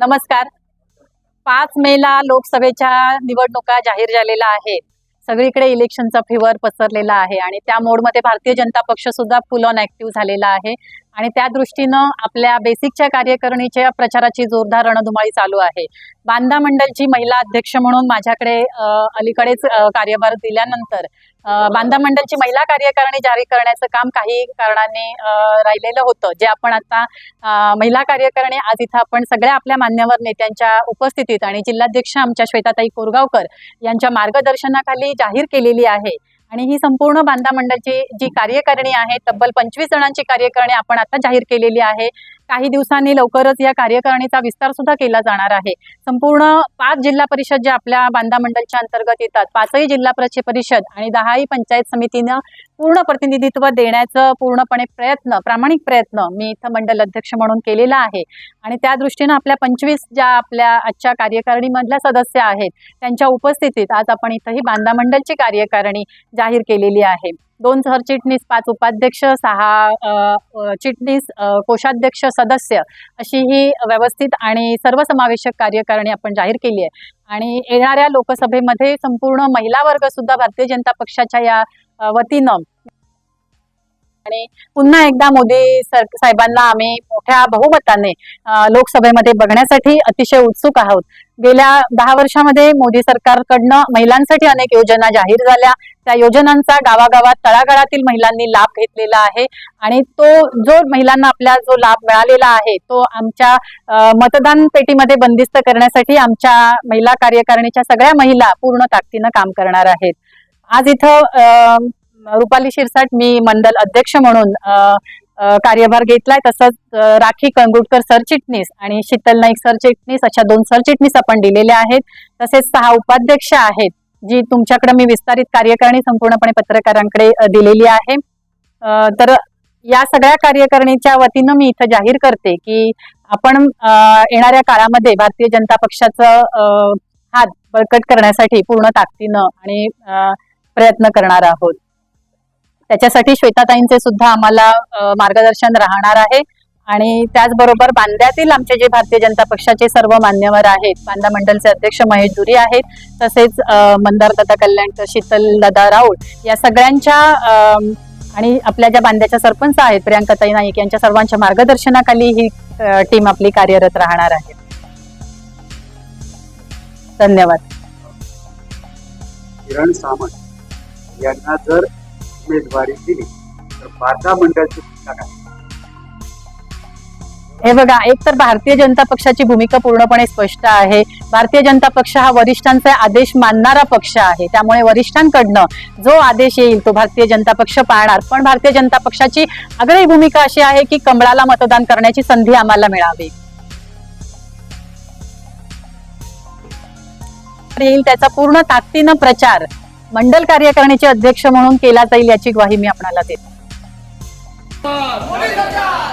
नमस्कार. पाच मेला लोकसभेच्या निवडणुका जाहीर झालेल्या आहेत. सगळीकडे इलेक्शनचा फिवर पसरलेला आहे आणि त्या मोडमध्ये भारतीय जनता पक्ष सुद्धा फुल ऑन ऍक्टिव्ह झालेला आहे. आणि त्या दृष्टीनं आपल्या बेसिकच्या कार्यकारिणीच्या प्रचाराची जोरदार रणधुमाळी चालू आहे. बांदा मंडलची महिला अध्यक्ष म्हणून माझ्याकडे अलीकडेच कार्यभार दिल्यानंतर बांधा बांदा मंडलची महिला कार्यकारिणी जारी करण्याचं काम काही कारणाने राहिलेलं होतं. जे आपण आता महिला कार्यकारिणी आज इथं आपण सगळ्या आपल्या मान्यवर नेत्यांच्या उपस्थितीत आणि जिल्हाध्यक्ष आमच्या श्वेताताई कोरगावकर यांच्या मार्गदर्शनाखाली जाहीर केलेली आहे. आणि ही संपूर्ण बांधा मंडळची जी कार्यकारिणी आहे तब्बल पंचवीस जणांची कार्यकारिणी आपण आता जाहीर केलेली आहे. काही दिवसांनी लवकरच या कार्यकारिणीचा विस्तार सुद्धा केला जाणार आहे. संपूर्ण पाच जिल्हा परिषद ज्या आपल्या बांधा मंडलच्या अंतर्गत येतात पाचही जिल्हा परिषद परिषद आणि दहाही पंचायत समितीनं पूर्ण प्रतिनिधित्व देण्याचं पूर्णपणे प्रयत्न प्रामाणिक प्रयत्न मी इथं मंडल अध्यक्ष म्हणून केलेला आहे. आणि त्या दृष्टीनं आपल्या पंचवीस ज्या आपल्या आजच्या कार्यकारिणीमधल्या सदस्य आहेत त्यांच्या उपस्थितीत आज आपण इथं ही बांधा मंडलची कार्यकारिणी जाहीर केलेली आहे. दोन सरचिटणीस पाच उपाध्यक्ष सहा चिटणीस कोषाध्यक्ष सदस्य अशी ही व्यवस्थित आणि सर्वसमावेशक कार्यकारिणी आपण जाहीर केली आहे. आणि येणाऱ्या लोकसभेमध्ये संपूर्ण महिला वर्ग सुद्धा भारतीय जनता पक्षाच्या या वतीनं आणि पुन्हा एकदा मोदी सर साहेबांना आम्ही मोठ्या बहुमताने लोकसभेमध्ये बघण्यासाठी अतिशय उत्सुक आहोत. गेल्या दहा वर्षामध्ये मोदी सरकारकडनं महिलांसाठी अनेक योजना जाहीर झाल्या. त्या योजनांचा गावागावात तळागाळातील महिलांनी लाभ घेतलेला आहे आणि तो जो महिलांना आपल्या जो लाभ मिळालेला आहे तो आमच्या मतदान पेटीमध्ये बंदिस्त करण्यासाठी आमच्या महिला कार्यकारिणीच्या सगळ्या महिला पूर्ण ताकदीनं काम करणार आहेत. आज इथं रुपाली शिरसाट मी मंडल अध्यक्ष म्हणून कार्यभार घेतलाय. तसंच राखी कंगुटकर सरचिटणीस आणि शीतल नाईक सरचिटणीस अशा दोन सरचिटणीस आपण दिलेल्या आहेत. तसेच सहा उपाध्यक्ष आहेत जी तुमच्याकडे मी विस्तारित कार्यकारिणी संपूर्णपणे पत्रकारांकडे दिलेली आहे. तर या सगळ्या कार्यकारिणीच्या वतीनं मी इथं जाहीर करते की आपण येणाऱ्या काळामध्ये भारतीय जनता पक्षाचं हात बळकट करण्यासाठी पूर्ण ताकदीनं आणि प्रयत्न करणार आहोत. त्याच्यासाठी श्वेताताईंचे सुद्धा आम्हाला मार्गदर्शन राहणार आहे. आणि त्याचबरोबर बांद्यातील आमचे जे भारतीय जनता पक्षाचे सर्व मान्यवर आहेत बांदा मंडलचे अध्यक्ष महेश दुरी आहेत तसेच मंदार दादा कल्याणकर शीतल दादा राऊत या सगळ्यांच्या आणि आपल्या ज्या बांद्याच्या सरपंच आहेत प्रियांकाताई नाईक यांच्या सर्वांच्या मार्गदर्शनाखाली ही टीम आपली कार्यरत राहणार आहे. धन्यवाद. किरण सामंत यांना जर उमेदवारी दिली. तर बांधा मंडळची भूमिका काय हे बघा एक तर भारतीय जनता पक्षाची भूमिका पूर्णपणे स्पष्ट आहे. भारतीय जनता पक्ष हा वरिष्ठांचा आदेश मानणारा पक्ष आहे. त्यामुळे वरिष्ठांकडनं जो आदेश येईल तो भारतीय जनता पक्ष पाळणार. पण भारतीय जनता पक्षाची आग्रही भूमिका अशी आहे की कमळाला मतदान करण्याची संधी आम्हाला मिळावी. येईल त्याचा पूर्ण ताकदीनं प्रचार. मंडल कार्यकारिणीचे अध्यक्ष म्हणून केला जाईल याची ग्वाही मी आपणाला देते. सरकार!